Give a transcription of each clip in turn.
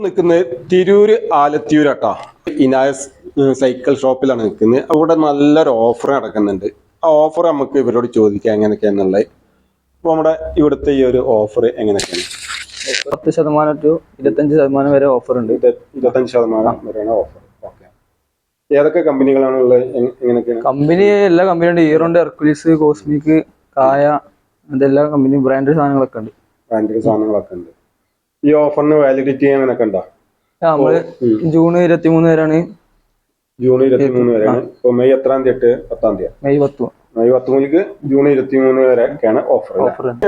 നിൽക്കുന്നത് തിരൂര് ആലത്തിയൂരാട്ടാ. ഇനായസ് സൈക്കിൾ ഷോപ്പിലാണ് നിൽക്കുന്നത്. അവിടെ നല്ലൊരു ഓഫർ നടക്കുന്നുണ്ട്. ആ ഓഫർ നമുക്ക് ഇവരോട് ചോദിക്കാം എങ്ങനെയൊക്കെയാന്നുള്ളത്. അപ്പോൾ നമ്മുടെ ഇവിടുത്തെ ഈ ഒരു ഓഫർ എങ്ങനെയൊക്കെയാണ്? പത്ത് ശതമാനം ടു ഇരുപത്തഞ്ച് ശതമാനം വരെ ഓഫർ ഉണ്ട്. ഇരുപത്തഞ്ച് ശതമാനം വരെയാണ് ഓഫർ ഓക്കെ ഏതൊക്കെ കമ്പനികളാണ് ഉള്ളത്? എങ്- എങ്ങനെയൊക്കെയാണ്? കമ്പനി എല്ലാ കമ്പനിയുണ്ട് ഈറോണ്ട് ഹെർക്കുലീസ് കോസ്മിക് കായ അതെല്ലാ കമ്പനി ബ്രാൻഡഡ് സാധനങ്ങളൊക്കെ ഉണ്ട്. ബ്രാൻഡഡ് സാധനങ്ങളൊക്കെ ഉണ്ട്. ഈ ഓഫറിന് വാലിഡിറ്റി അങ്ങനെയൊക്കെ ഉണ്ടോ? നമ്മൾ ജൂൺ ഇരുപത്തി മൂന്ന് വരെയാണ്. ജൂൺ ഇരുപത്തി മൂന്ന് വരെയാണ്. ഇപ്പൊ മെയ് എത്രാം തീയതി പത്താം തീയതി? മെയ് പത്ത്. മെയ് പത്ത് മുതൽക്ക് ജൂൺ ഇരുപത്തി മൂന്ന് വരെ ഒക്കെയാണ് ഓഫർ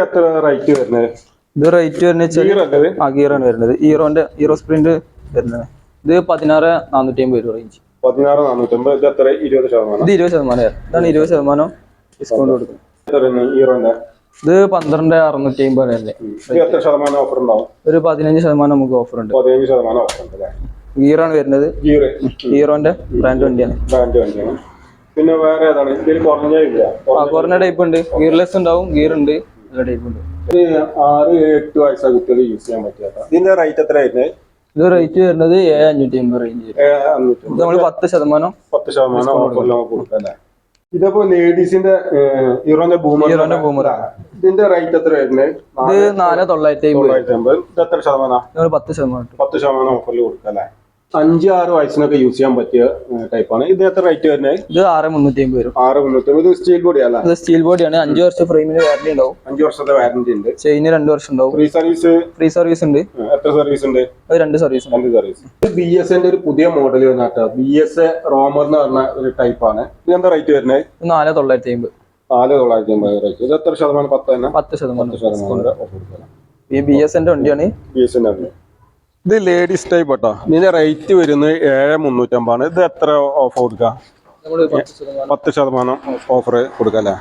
എത്ര റേറ്റ് വരുന്നത് ഇത്? റേറ്റ് വരുന്നത് ഗിയറാണ് വരുന്നത്. ഹീറോന്റെ ഹീറോ സ്പ്രിന്റ് വരുന്നത്. ഇത് പതിനാറ് നാനൂറ്റി അമ്പത് രൂപ റേഞ്ച് പതിനാറ് നാനൂറ്റമ്പത് ഇത് എത്ര? ഇരുപത് ശതമാനം? ഇത് ഇരുപത് ശതമാനം. ഇതാണ് ഇരുപത് ശതമാനം ഡിസ്കൗണ്ട് കൊടുക്കുന്നത്. ഹീറോന്റെ ഇത് പന്ത്രണ്ട് അറുന്നൂറ്റി അമ്പത് അല്ലേ എത്ര ശതമാനം ഓഫർ ഉണ്ടാവും? ഒരു പതിനഞ്ച് ശതമാനം നമുക്ക് ഓഫർ ഉണ്ട്. പതിനഞ്ച് ശതമാനം ഓഫർ ഉണ്ട് അല്ലേ? ഗിയറാണ് വരുന്നത്. ഗീറോന്റെ ഹീറോന്റെ ബ്രാൻഡ് വണ്ടിയാണ് ബ്രാൻഡ് വണ്ടിയാണ് പിന്നെ വേറെ ഏതാണ്? ഇതിൽ കുറഞ്ഞ ഇല്ല. കുറഞ്ഞ ടൈപ്പ് ഉണ്ട്. ഗിയർലെസ് ഉണ്ടാവും ഗിയർ ഉണ്ട്. എല്ലാ ടൈപ്പ് ഉണ്ട്. ആറ് എട്ട് വയസ്സാ കുട്ടികൾ യൂസ് ചെയ്യാൻ പറ്റിയ ഇതിന്റെ റേറ്റ് എത്ര വരുന്നത് ഇത് റേറ്റ് വരുന്നത് ഏഴ് അഞ്ഞൂറ്റി അമ്പത് റേഞ്ച് നമ്മൾ പത്ത് ശതമാനം പത്ത് ശതമാനം കൊടുക്കാം ഇതിപ്പോ ലേഡീസിന്റെ ഹീറോന്റെ ബൂമർ ഹീറോന്റെ ബൂമർ ഇതിന്റെ റേറ്റ് എത്ര വരുന്നത് ഇത് നാല് തൊള്ളായിരത്തി അമ്പത് എത്ര ശതമാനം? പത്ത് ശതമാനം. പത്ത് ശതമാനം ഓഫറിൽ കൊടുക്കാം അല്ലേ? അഞ്ച് ആറ് വയസ്സിനൊക്കെ യൂസ് ചെയ്യാൻ പറ്റിയ ടൈപ്പാണ് ഇത് എത്ര റേറ്റ് വരുന്നത് ഇത് ആറ് മുന്നൂറ്റി അമ്പത് വരും. ആറ് മുന്നൂറ്റി അമ്പത് സ്റ്റീൽ ബോഡി അല്ല? ഇത് സ്റ്റീൽ ബോഡിയാണ് അഞ്ച് വർഷം ഫ്രെയിമിന് വാറന്റി ഉണ്ടാവും. അഞ്ച് വർഷത്തെ വാറന്റി ഉണ്ട്. ചെയിന് രണ്ട് വർഷം ഉണ്ടാവും. ഫ്രീ സർവീസ് ഫ്രീ സർവീസ് ഉണ്ട്. എത്ര സർവീസ് ഉണ്ട്? അത് രണ്ട് സർവീസ് രണ്ട് സർവീസ് ബി എസ് എന്റെ ഒരു പുതിയ മോഡൽ വന്നിട്ട്. ബി എസ് റോമർ എന്ന് പറഞ്ഞ ഒരു ടൈപ്പാണ് ഇത് എന്താ റേറ്റ് വരുന്നത്? നാല് തൊള്ളായിരത്തി അമ്പത് നാല് തൊള്ളായിരത്തി അമ്പത് റേറ്റ് ഇത് എത്ര ശതമാനം? പത്ത് തന്നെ? പത്ത് ശതമാനം. പത്ത് ശതമാനം. ഈ ബി എസ് എന്റെ വണ്ടിയാണ്. ബി എസ് എന്റെ ഇത് ലേഡീസ് ടൈപ്പ് കേട്ടോ ഇതിന്റെ റേറ്റ് വരുന്നത് ഏഴ് മുന്നൂറ്റമ്പതാണ്. ഇത് എത്ര ഓഫർ കൊടുക്കുക പത്ത് ശതമാനം. ഓഫർ കൊടുക്കാം അല്ലേ?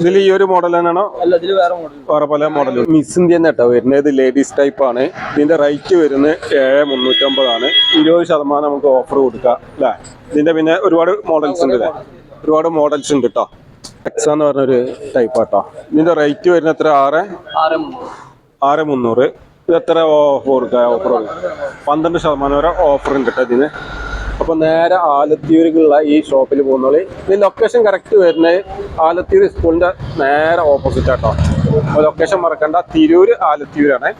ഇതിൽ ഈ ഒരു മോഡൽ തന്നെയാണോ? വേറെ പല മോഡലും മിസ് ഇന്ത്യ കേട്ടോ വരുന്നത്. ഇത് ലേഡീസ് ടൈപ്പ് ആണ്. ഇതിന്റെ റേറ്റ് വരുന്നത് ഏഴ് മുന്നൂറ്റമ്പതാണ്. ഇരുപത് ശതമാനം നമുക്ക് ഓഫർ കൊടുക്കാം അല്ലേ? ഇതിന്റെ പിന്നെ ഒരുപാട് മോഡൽസ് ഉണ്ട് അല്ലേ? ഒരുപാട് മോഡൽസ് ഉണ്ട് കേട്ടോ എക്സ എന്ന് പറഞ്ഞൊരു ടൈപ്പ് കേട്ടോ ഇതിന്റെ റേറ്റ് വരുന്നത് എത്ര? ആറ്? ആറ് മുന്നൂറ്. ഇത് എത്ര ഓഫർ ഓഫർ പന്ത്രണ്ട് ശതമാനം വരെ ഓഫർ ഉണ്ട് കേട്ടോ ഇതിന്. അപ്പൊ നേരെ ആലത്തിയൂരിലുള്ള ഈ ഷോപ്പിൽ പോകുന്നുള്ളി ഇത് ലൊക്കേഷൻ കറക്റ്റ് വരുന്നത് ആലത്തിയൂർ സ്കൂളിന്റെ നേരെ ഓപ്പോസിറ്റ് ആട്ടോ ലൊക്കേഷൻ മറക്കണ്ട. തിരൂര് ആലത്തിയൂരാണ്